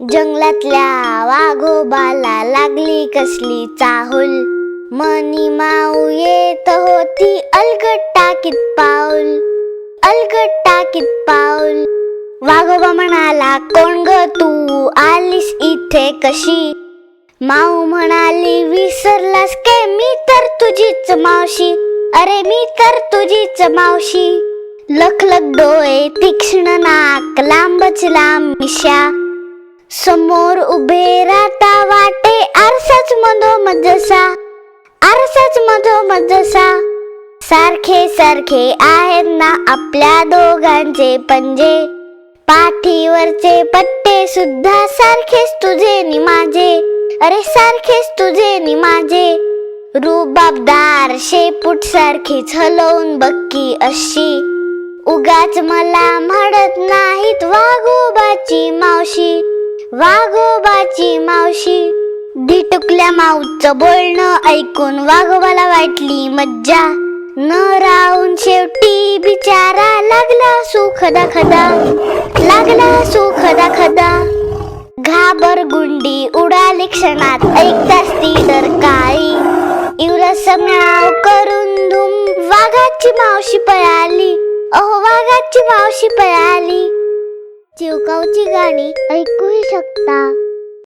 जंगलातल्या वाघोबाला लागली कसली चाहूल. मनी माऊ येत होती अलगट टाकीत पाऊल अलगट टाकीत पाऊल वाघोबा म्हणाला कोण ग तू? आलीस इथे कशी? माऊ म्हणाली विसरलास के? मी तर तुझीच मावशी. अरे मी तर तुझीच मावशी. लखलख डोळे तीक्ष्ण नाक लांबच लांब मिशा समोर उभे राहता वाटे आरसाच मधोमध जसा आरसाच मधोमध जसा सारखे सारखे आहेत ना आपल्या दोघांचे पंजे. पाठीवरचे पट्टे सुद्धा सारखेच तुझे नि माझे. अरे सारखेच तुझे नि माझे. रुबाबदार शेपूट सारखीच हलवून बक्की अशी. उगाच मला म्हणत नाहीत वाघोबाची मावशी. वाघोबाची मावशी. डिटुकल्या माऊचं बोलणं ऐकून वाघोबाला वाटली मज्जा. न राहून शेवटी बिचारा लागला सुखदा खदा लागला सुखदा खदा घाबर गुंडी उडाली क्षणात. ऐकताच ती तर काळी. इवरस नाव करून धूम. वाघाची मावशी पळाली. अहो वाघाची मावशी पळाली. 지우가 오지가니 아이고 해셨 다.